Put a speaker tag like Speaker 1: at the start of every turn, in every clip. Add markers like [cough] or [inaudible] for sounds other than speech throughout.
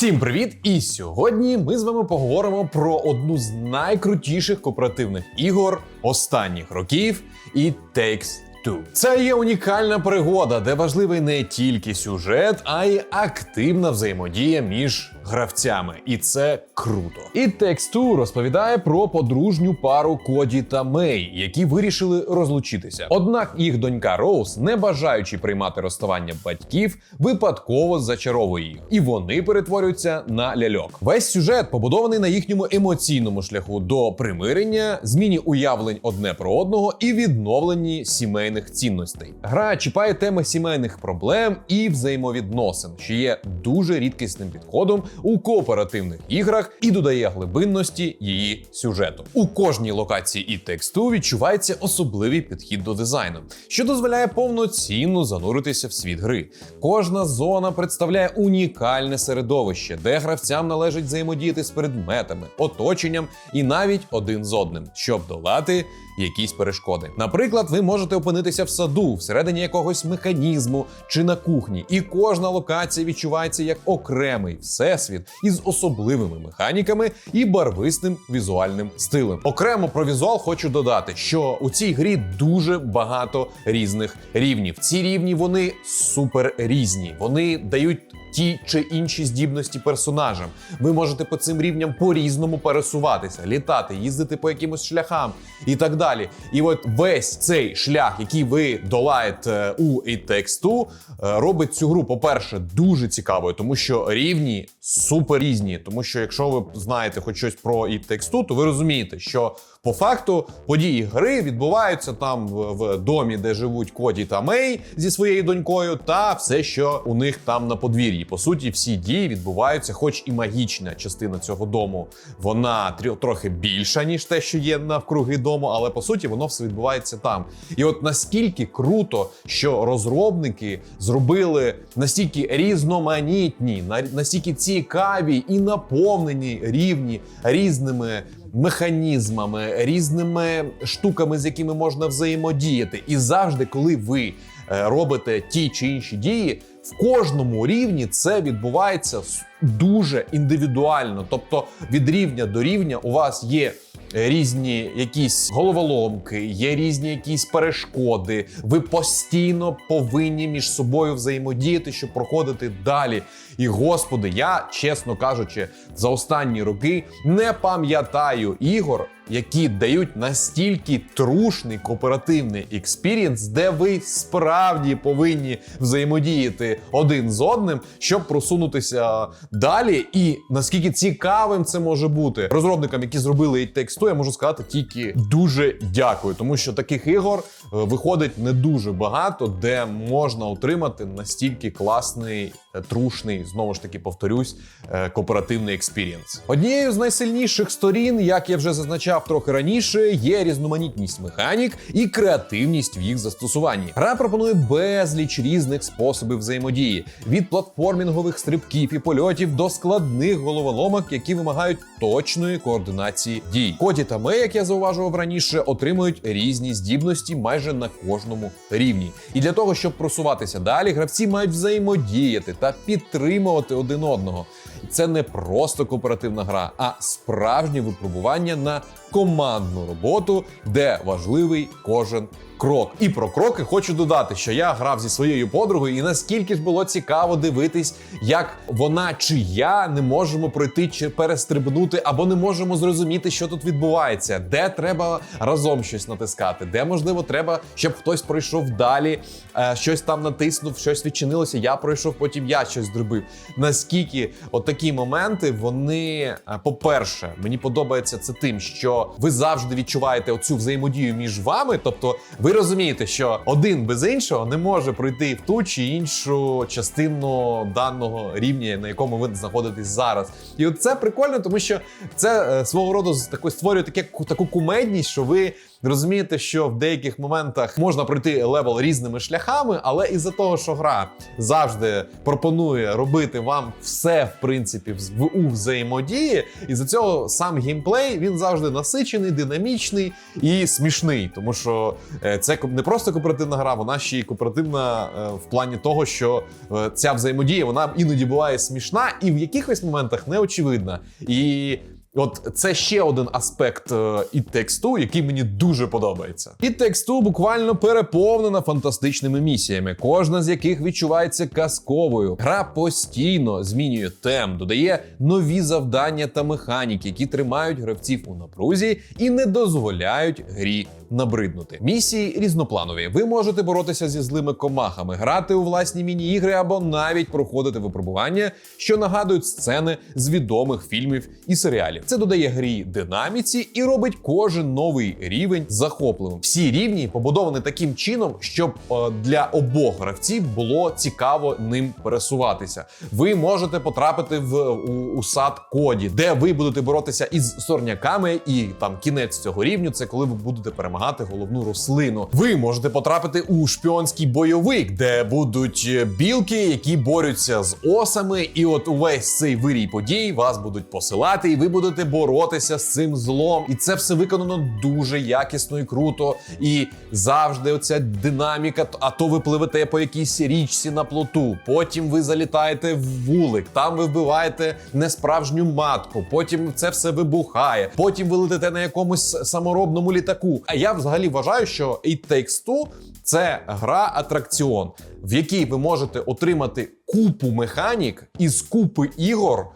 Speaker 1: Всім привіт! І сьогодні ми з вами поговоримо про одну з найкрутіших кооперативних ігор останніх років і Takes Two. Це є унікальна пригода, де важливий не тільки сюжет, а й активна взаємодія між гравцями. І це круто. І Two розповідає про подружню пару Коді та Мей, які вирішили розлучитися. Однак їх донька Роуз, не бажаючи приймати розставання батьків, випадково зачаровує їх, і вони перетворюються на ляльок. Весь сюжет побудований на їхньому емоційному шляху до примирення, зміні уявлень одне про одного і відновленні сімейних цінностей. Гра чіпає теми сімейних проблем і взаємовідносин, що є дуже рідкісним підходом у кооперативних іграх і додає глибинності її сюжету. У кожній локації і тексту відчувається особливий підхід до дизайну, що дозволяє повноцінно зануритися в світ гри. Кожна зона представляє унікальне середовище, де гравцям належить взаємодіяти з предметами, оточенням і навіть один з одним, щоб долати якісь перешкоди. Наприклад, ви можете опинитися в саду всередині якогось механізму чи на кухні, і кожна локація відчувається як окремий всесвіт із особливими механіками і барвистим візуальним стилем. Окремо про візуал хочу додати, що у цій грі дуже багато різних рівнів. Ці рівні вони супер різні. Вони дають ті чи інші здібності персонажам. Ви можете по цим рівням по-різному пересуватися, літати, їздити по якимось шляхам і так далі. І от весь цей шлях, який ви долаєте у It Takes е, робить цю гру, по-перше, дуже цікавою, тому що рівні супер різні. Тому що якщо ви знаєте хоч щось про It Takes то ви розумієте, що по факту події гри відбуваються там в, домі, де живуть Коді та Мей зі своєю донькою, та все, що у них там на подвір'ї. По суті, всі дії відбуваються, хоч і магічна частина цього дому, вона трохи більша, ніж те, що є навкруги дому, але по суті воно все відбувається там. І от наскільки круто, що розробники зробили настільки різноманітні, на- настільки цікаві і наповнені рівні різними механізмами, різними штуками, з якими можна взаємодіяти. І завжди, коли ви е, робите ті чи інші дії, в кожному рівні це відбувається дуже індивідуально. Тобто від рівня до рівня у вас є. Різні якісь головоломки, є різні якісь перешкоди. Ви постійно повинні між собою взаємодіяти, щоб проходити далі. І господи, я чесно кажучи, за останні роки не пам'ятаю ігор, які дають настільки трушний кооперативний експірієнс, де ви справді повинні взаємодіяти один з одним, щоб просунутися далі. І наскільки цікавим це може бути розробникам, які зробили Takes я можу сказати тільки дуже дякую, тому що таких ігор е, виходить не дуже багато, де можна отримати настільки класний, е, трушний, знову ж таки повторюсь, е, кооперативний експірієнс. Однією з найсильніших сторін, як я вже зазначав трохи раніше, є різноманітність механік і креативність в їх застосуванні. Гра пропонує безліч різних способів взаємодії від платформінгових стрибків і польотів до складних головоломок, які вимагають точної координації дій. Коді та Мей, як я зауважував раніше, отримують різні здібності майже на кожному рівні. І для того, щоб просуватися далі, гравці мають взаємодіяти та підтримувати один одного. Це не просто кооперативна гра, а справжнє випробування на командну роботу, де важливий кожен крок. І про кроки хочу додати, що я грав зі своєю подругою, і наскільки ж було цікаво дивитись, як вона чи я не можемо пройти чи перестрибнути, або не можемо зрозуміти, що тут відбувається, де треба разом щось натискати, де можливо треба, щоб хтось пройшов далі, е, щось там натиснув, щось відчинилося. Я пройшов, потім я щось зробив. Наскільки от такі моменти, вони, е, по-перше, мені подобається це тим, що ви завжди відчуваєте оцю взаємодію між вами. Тобто, ви розумієте, що один без іншого не може пройти в ту чи іншу частину даного рівня, на якому ви знаходитесь зараз. І от це прикольно, тому що це е, свого роду такої створює таке таку кумедність, що ви розумієте, що в деяких моментах можна пройти левел різними шляхами, але із-за того, що гра завжди пропонує робити вам все в принципі в у взаємодії, і за цього сам геймплей він завжди насичений, динамічний і смішний, тому що е, це не просто кооперативна гра, вона ще й кооперативна е, в плані того, що е, ця взаємодія вона іноді буває смішна і в якихось моментах неочевидна. І От це ще один аспект е, і тексту, який мені дуже подобається. І тексту буквально переповнена фантастичними місіями, кожна з яких відчувається казковою. Гра постійно змінює тем, додає нові завдання та механіки, які тримають гравців у напрузі і не дозволяють грі набриднути. Місії різнопланові. Ви можете боротися зі злими комахами, грати у власні міні-ігри або навіть проходити випробування, що нагадують сцени з відомих фільмів і серіалів. Це додає грі динаміці і робить кожен новий рівень захопливим. Всі рівні побудовані таким чином, щоб е, для обох гравців було цікаво ним пересуватися. Ви можете потрапити в у, у сад коді, де ви будете боротися із сорняками, і там кінець цього рівню це коли ви будете перемагати головну рослину. Ви можете потрапити у шпіонський бойовик, де будуть е, білки, які борються з осами, і от увесь цей вирій подій вас будуть посилати, і ви будете боротися з цим злом. І це все виконано дуже якісно і круто. І завжди оця динаміка. А то ви пливете по якійсь річці на плоту, потім ви залітаєте в вулик, там ви вбиваєте несправжню матку, потім це все вибухає. Потім ви летите на якомусь саморобному літаку. А я взагалі вважаю, що It Takes Two – це гра атракціон, в якій ви можете отримати купу механік із купи ігор.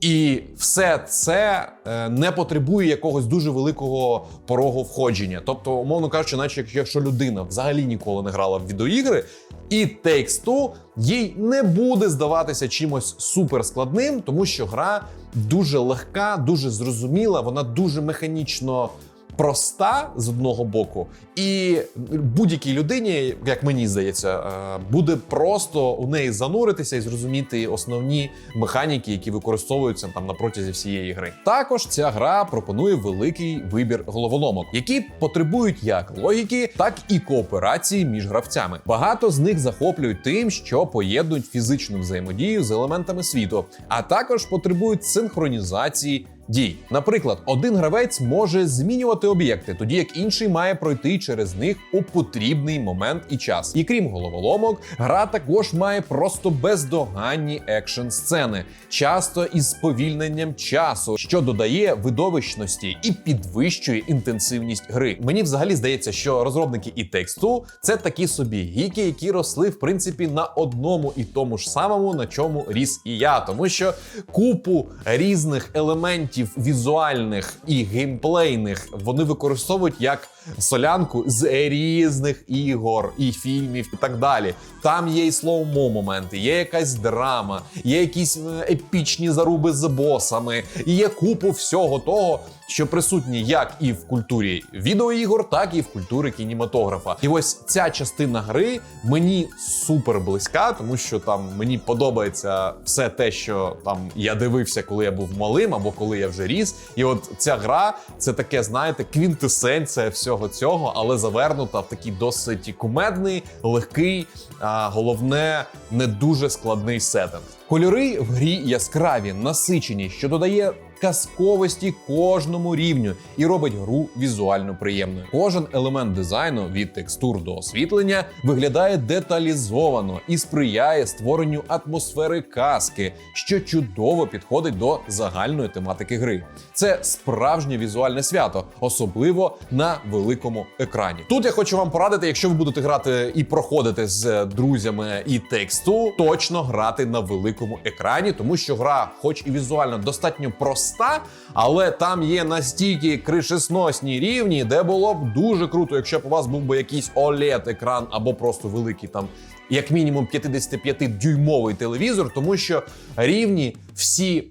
Speaker 1: І все це е, не потребує якогось дуже великого порогу входження. Тобто, умовно кажучи, наче якщо людина взагалі ніколи не грала в відеоігри, і Takes Two їй не буде здаватися чимось суперскладним, тому що гра дуже легка, дуже зрозуміла, вона дуже механічно. Проста з одного боку, і будь-якій людині, як мені здається, е, буде просто у неї зануритися і зрозуміти основні механіки, які використовуються там на протязі всієї гри. Також ця гра пропонує великий вибір головоломок, які потребують як логіки, так і кооперації між гравцями. Багато з них захоплюють тим, що поєднують фізичну взаємодію з елементами світу, а також потребують синхронізації. Дій, наприклад, один гравець може змінювати об'єкти, тоді як інший має пройти через них у потрібний момент і час. І крім головоломок, гра також має просто бездоганні екшн сцени, часто із сповільненням часу, що додає видовищності і підвищує інтенсивність гри. Мені взагалі здається, що розробники і тексту це такі собі гіки, які росли в принципі на одному і тому ж самому, на чому ріс і я, тому що купу різних елементів візуальних і геймплейних вони використовують як солянку з різних ігор і фільмів, і так далі. Там є і слоумо моменти, є якась драма, є якісь е, епічні заруби з босами, і є купу всього того, що присутні як і в культурі відеоігор, так і в культурі кінематографа. І ось ця частина гри мені супер близька, тому що там мені подобається все те, що там я дивився, коли я був малим, або коли я вже ріс. І от ця гра це таке, знаєте, квінтесенція всього цього, але завернута в такий досить кумедний, легкий, а головне, не дуже складний сеттинг. Кольори в грі яскраві, насичені, що додає казковості кожному рівню і робить гру візуально приємною. Кожен елемент дизайну від текстур до освітлення виглядає деталізовано і сприяє створенню атмосфери казки, що чудово підходить до загальної тематики гри. Це справжнє візуальне свято, особливо на великому екрані. Тут я хочу вам порадити, якщо ви будете грати і проходити з друзями і тексту, точно грати на великому екрані, тому що гра, хоч і візуально достатньо проста, але там є настільки кришесносні рівні, де було б дуже круто, якщо б у вас був би якийсь oled екран або просто великий там. Як мінімум 55-дюймовий телевізор, тому що рівні всі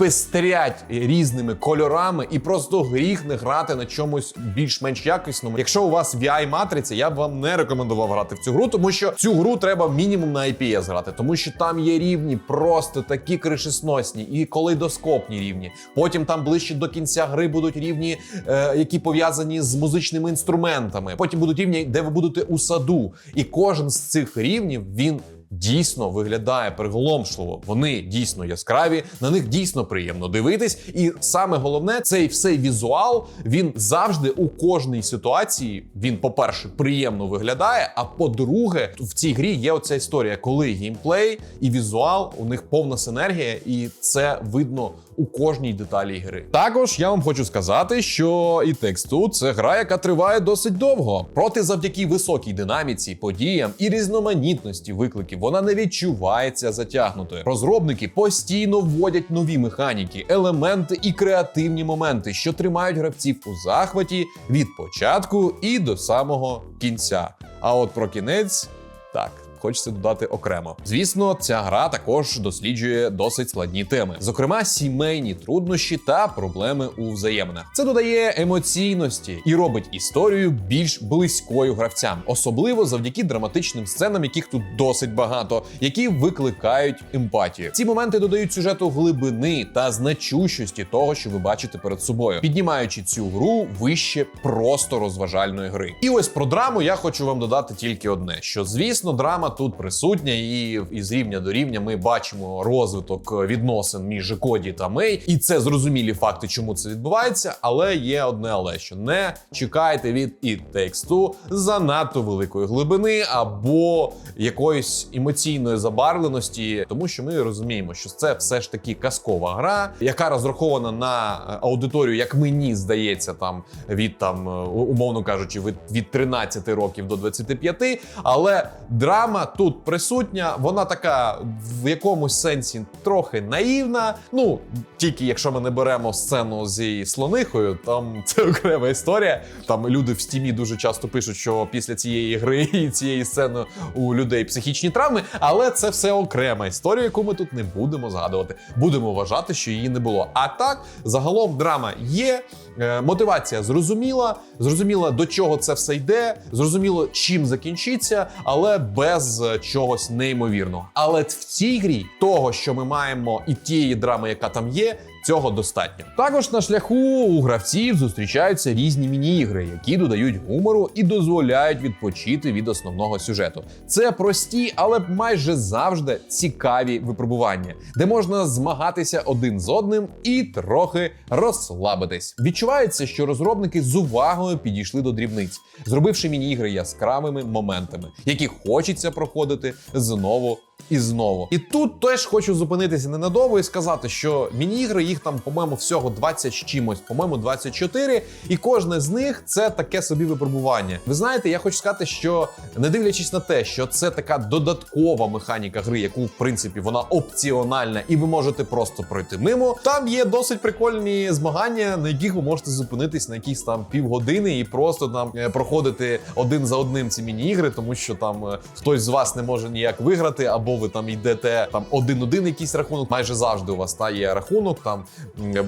Speaker 1: пестрять різними кольорами, і просто гріх не грати на чомусь більш-менш якісному. Якщо у вас VI матриця, я б вам не рекомендував грати в цю гру, тому що цю гру треба мінімум на IPS грати, тому що там є рівні просто такі кришесносні і калейдоскопні рівні. Потім там ближче до кінця гри будуть рівні, е, які пов'язані з музичними інструментами. Потім будуть рівні, де ви будете у саду. І кожен з цих рівнів він. Дійсно виглядає приголомшливо. Вони дійсно яскраві, на них дійсно приємно дивитись. І саме головне, цей всей візуал він завжди у кожній ситуації. Він, по-перше, приємно виглядає. А по-друге, в цій грі є оця історія, коли геймплей і візуал у них повна синергія, і це видно у кожній деталі гри. Також я вам хочу сказати, що і тексту це гра, яка триває досить довго. Проте, завдяки високій динаміці, подіям і різноманітності викликів, вона не відчувається затягнутою. Розробники постійно вводять нові механіки, елементи і креативні моменти, що тримають гравців у захваті від початку і до самого кінця. А от про кінець так. Хочеться додати окремо. Звісно, ця гра також досліджує досить складні теми, зокрема, сімейні труднощі та проблеми у взаєминах. Це додає емоційності і робить історію більш близькою гравцям, особливо завдяки драматичним сценам, яких тут досить багато, які викликають емпатію. Ці моменти додають сюжету глибини та значущості того, що ви бачите перед собою, піднімаючи цю гру вище просто розважальної гри. І ось про драму я хочу вам додати тільки одне: що звісно, драма тут присутня, і, і з рівня до рівня ми бачимо розвиток відносин між Коді та Мей, і це зрозумілі факти, чому це відбувається. Але є одне, але що не чекайте від і тексту занадто великої глибини або якоїсь емоційної забарвленості, тому що ми розуміємо, що це все ж таки казкова гра, яка розрахована на аудиторію, як мені здається, там від там умовно кажучи, від, від 13 років до 25, але драма тут присутня, вона така в якомусь сенсі трохи наївна. Ну тільки якщо ми не беремо сцену зі слонихою, там [laughs] це окрема історія. Там люди в стімі дуже часто пишуть, що після цієї гри [laughs] і цієї сцени у людей психічні травми, але це все окрема історія, яку ми тут не будемо згадувати. Будемо вважати, що її не було. А так, загалом, драма є. е, Мотивація зрозуміла, зрозуміла до чого це все йде, зрозуміло, чим закінчиться, але без е, чогось неймовірного. Але в цій грі того, що ми маємо, і тієї драми, яка там є. Цього достатньо. Також на шляху у гравців зустрічаються різні міні-ігри, які додають гумору і дозволяють відпочити від основного сюжету. Це прості, але майже завжди цікаві випробування, де можна змагатися один з одним і трохи розслабитись. Відчувається, що розробники з увагою підійшли до дрібниць, зробивши міні-ігри яскравими моментами, які хочеться проходити знову і знову. І тут теж хочу зупинитися ненадовго і сказати, що міні-ігри їх там, по-моєму, всього 20 з чимось, по-моєму, 24, і кожне з них це таке собі випробування. Ви знаєте, я хочу сказати, що не дивлячись на те, що це така додаткова механіка гри, яку в принципі вона опціональна, і ви можете просто пройти мимо. Там є досить прикольні змагання, на яких ви можете зупинитись на якісь там півгодини і просто там е, проходити один за одним ці міні-ігри, тому що там е, хтось з вас не може ніяк виграти, або ви там йдете там один-один якийсь рахунок. Майже завжди у вас та є рахунок. Там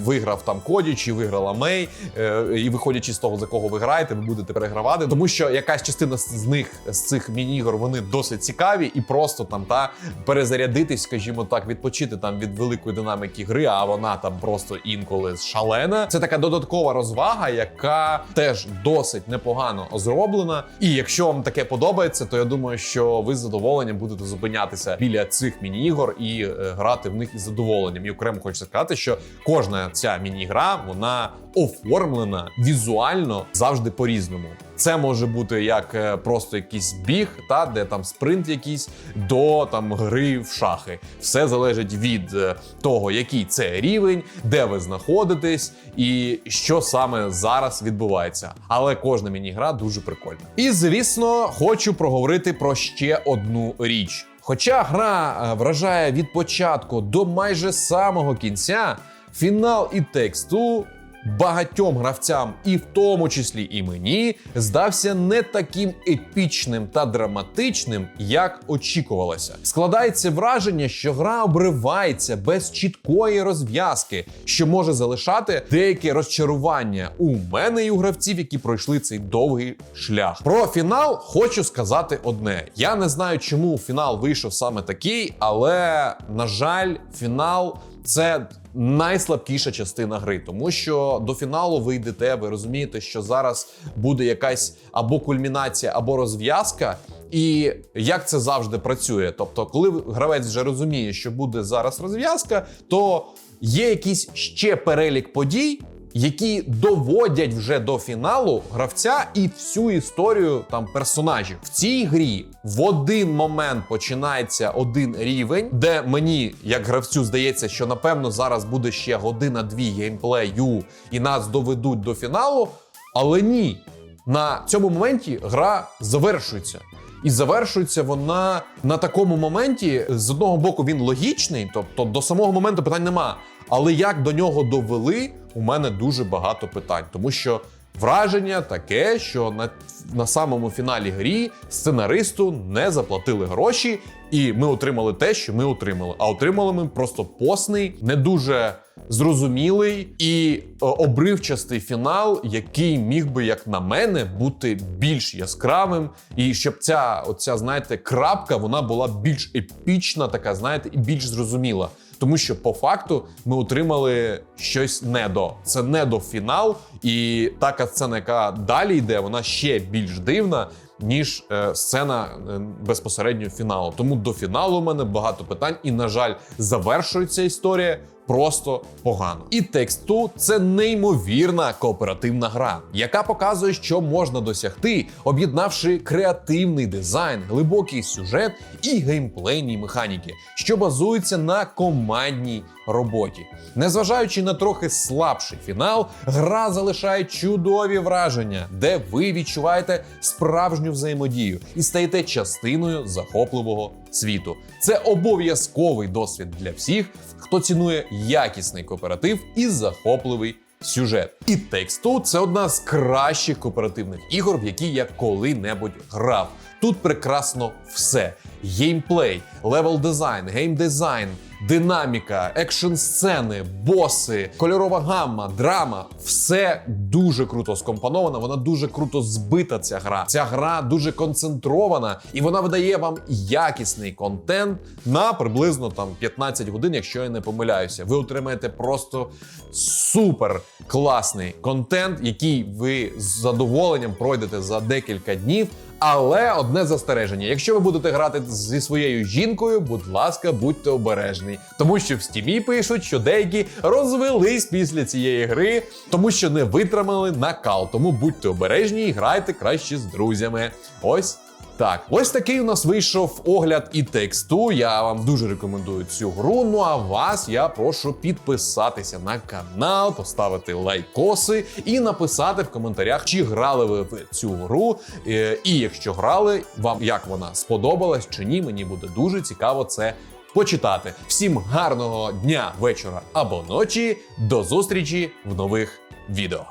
Speaker 1: виграв там Коді чи виграла Мей, е, і виходячи з того, за кого ви граєте, ви будете перегравати, тому що якась частина з них з цих міні-ігор вони досить цікаві і просто там та перезарядитись, скажімо так, відпочити там від великої динаміки гри, а вона там просто інколи шалена. Це така додаткова розвага, яка теж досить непогано зроблена. І якщо вам таке подобається, то я думаю, що ви з задоволенням будете зупинятися біля цих міні-ігор і е, грати в них із задоволенням. І окремо хочу сказати, що кожна ця міні-гра вона оформлена візуально завжди по-різному. Це може бути як е, просто якийсь біг, та де там спринт якийсь до там гри в шахи. Все залежить від е, того, який це рівень, де ви знаходитесь, і що саме зараз відбувається. Але кожна міні-гра дуже прикольна. І звісно, хочу проговорити про ще одну річ. Хоча гра е, вражає від початку до майже самого кінця, фінал і тексту багатьом гравцям, і в тому числі і мені, здався не таким епічним та драматичним, як очікувалося. Складається враження, що гра обривається без чіткої розв'язки, що може залишати деяке розчарування у мене і у гравців, які пройшли цей довгий шлях. Про фінал хочу сказати одне: я не знаю, чому фінал вийшов саме такий, але на жаль, фінал це найслабкіша частина гри, тому що до фіналу ви йдете, ви розумієте, що зараз буде якась або кульмінація, або розв'язка. І як це завжди працює? Тобто, коли гравець вже розуміє, що буде зараз розв'язка, то є якийсь ще перелік подій, які доводять вже до фіналу гравця і всю історію там персонажів. В цій грі в один момент починається один рівень, де мені, як гравцю, здається, що напевно зараз буде ще година-дві геймплею, і нас доведуть до фіналу. Але ні, на цьому моменті гра завершується. І завершується вона на такому моменті. З одного боку, він логічний, тобто до самого моменту питань нема. Але як до нього довели, у мене дуже багато питань, тому що враження таке, що на, на самому фіналі грі сценаристу не заплатили гроші, і ми отримали те, що ми отримали. А отримали ми просто посний, не дуже зрозумілий і е, обривчастий фінал, який міг би, як на мене, бути більш яскравим, і щоб ця, оця, знаєте, крапка вона була більш епічна, така, знаєте, і більш зрозуміла. Тому що по факту ми отримали щось недо. Це недо фінал, і та катсцена, яка далі йде, вона ще більш дивна. Ніж е, сцена е, безпосередньо фіналу. Тому до фіналу у мене багато питань, і, на жаль, завершується історія просто погано. І Takes Two – це неймовірна кооперативна гра, яка показує, що можна досягти, об'єднавши креативний дизайн, глибокий сюжет і геймплейні механіки, що базуються на командній роботі. Незважаючи на трохи слабший фінал, гра залишає чудові враження, де ви відчуваєте справжню взаємодію і стаєте частиною захопливого світу. Це обов'язковий досвід для всіх, хто цінує якісний кооператив і захопливий сюжет. І Two – це одна з кращих кооперативних ігор, в які я коли-небудь грав. Тут прекрасно все: геймплей, левел дизайн, геймдизайн, динаміка, екшн сцени, боси, кольорова гамма, драма все дуже круто скомпоновано. Вона дуже круто збита. Ця гра. Ця гра дуже концентрована, і вона видає вам якісний контент на приблизно там 15 годин, якщо я не помиляюся. Ви отримаєте просто супер класний контент, який ви з задоволенням пройдете за декілька днів. Але одне застереження: якщо ви будете грати зі своєю жінкою, будь ласка, будьте обережні, тому що в стімі пишуть, що деякі розвелись після цієї гри, тому що не витримали накал. Тому будьте обережні і грайте краще з друзями. Ось. Так, ось такий у нас вийшов огляд і тексту. Я вам дуже рекомендую цю гру. Ну а вас я прошу підписатися на канал, поставити лайкоси і написати в коментарях, чи грали ви в цю гру. Е, І якщо грали, вам як вона сподобалась чи ні, мені буде дуже цікаво це почитати. Всім гарного дня, вечора або ночі. До зустрічі в нових відео.